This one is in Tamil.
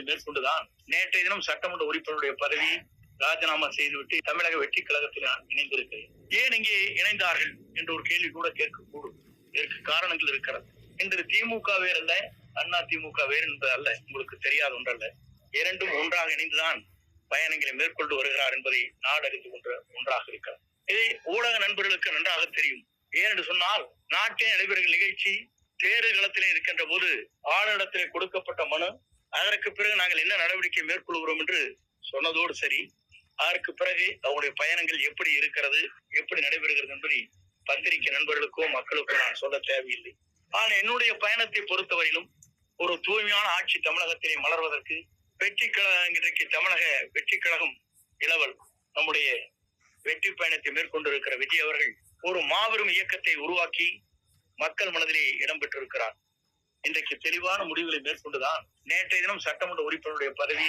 முடிவுகளை மேற்கொண்டுதான் நேற்றைய தினம் சட்டமன்ற உறுப்பினருடைய பதவி ராஜினாமா செய்துவிட்டு தமிழக வெற்றி கழகத்தில் நான் இணைந்திருக்கிறேன். ஏன் இங்கே இணைந்தார்கள் என்ற ஒரு கேள்வி கூட கேட்கக்கூடும். இதற்கு காரணங்கள் இருக்கிறது. இன்று திமுக வேறல்ல அண்ணா திமுக வேறு என்பது அல்ல உங்களுக்கு தெரியாத ஒன்றல்ல. இரண்டும் ஒன்றாக இணைந்துதான் பயணங்களை மேற்கொண்டு வருகிறார் என்பதை நாடு அறிந்து கொண்ட ஒன்றாக இருக்கிறது. இதை ஊடக நண்பர்களுக்கு நன்றாக தெரியும். ஏனென்று சொன்னால் நாட்டின் நடைபெறுகிற நிகழ்ச்சி தேர்தல் களத்திலே இருக்கின்ற போது ஆளுநரத்திலே கொடுக்கப்பட்ட மனு அதற்கு பிறகு நாங்கள் என்ன நடவடிக்கை மேற்கொள்கிறோம் என்று சொன்னதோடு சரி அதற்கு பிறகு அவருடைய பயணங்கள் எப்படி இருக்கிறது எப்படி நடைபெறுகிறது என்பதை பத்திரிகை நண்பர்களுக்கோ மக்களுக்கோ நான் சொல்ல தேவையில்லை. ஆனால் என்னுடைய பயணத்தை பொறுத்தவரையிலும் ஒரு தூய்மையான ஆட்சி தமிழகத்திலே மலர்வதற்கு வெற்றி கழகம் இன்றைக்கு தமிழக வெற்றி கழகம் இளவல் நம்முடைய வெற்றி பயணத்தை மேற்கொண்டிருக்கிற விஜய் அவர்கள் ஒரு மாபெரும் இயக்கத்தை உருவாக்கி மக்கள் மனதிலே இடம்பெற்றிருக்கிறார் இன்றைக்கு தெளிவான முடிவுகளை மேற்கொண்டுதான் நேற்றைய தினம் சட்டமன்ற உறுப்பினருடைய பதவி